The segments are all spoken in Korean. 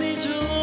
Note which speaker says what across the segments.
Speaker 1: mi giù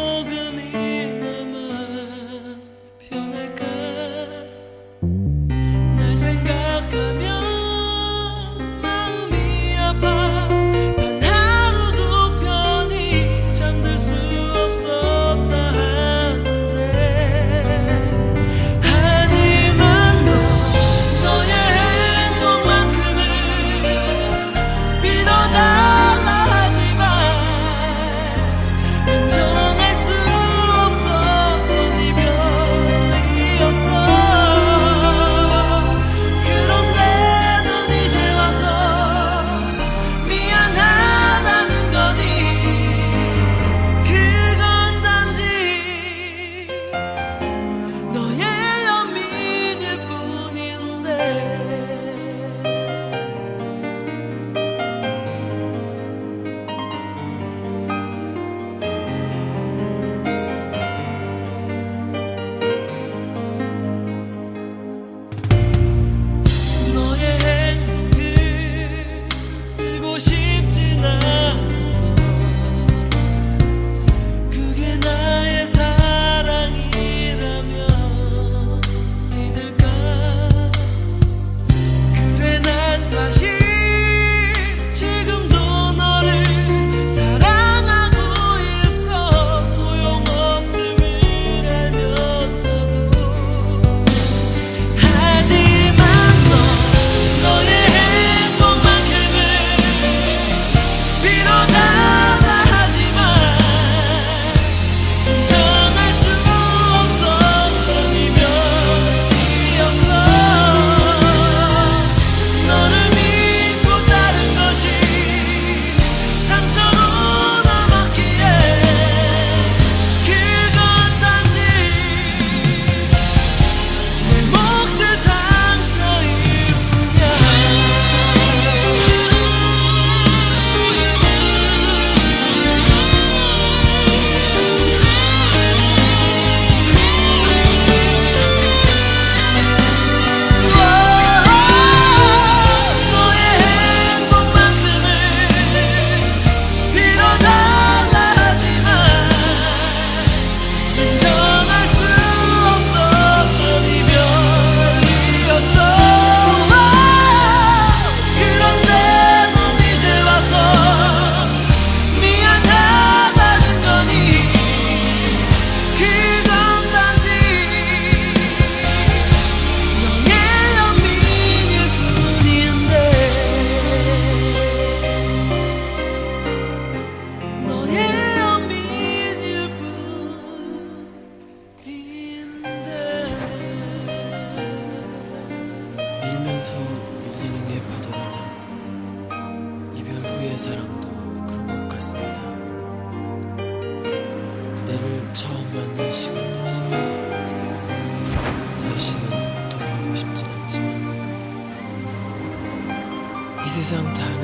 Speaker 1: 사람도 그런 것 같습니다. 그대를 처음 만난 시간으로서 다시는 돌아가고 싶진 않지만 이 세상 다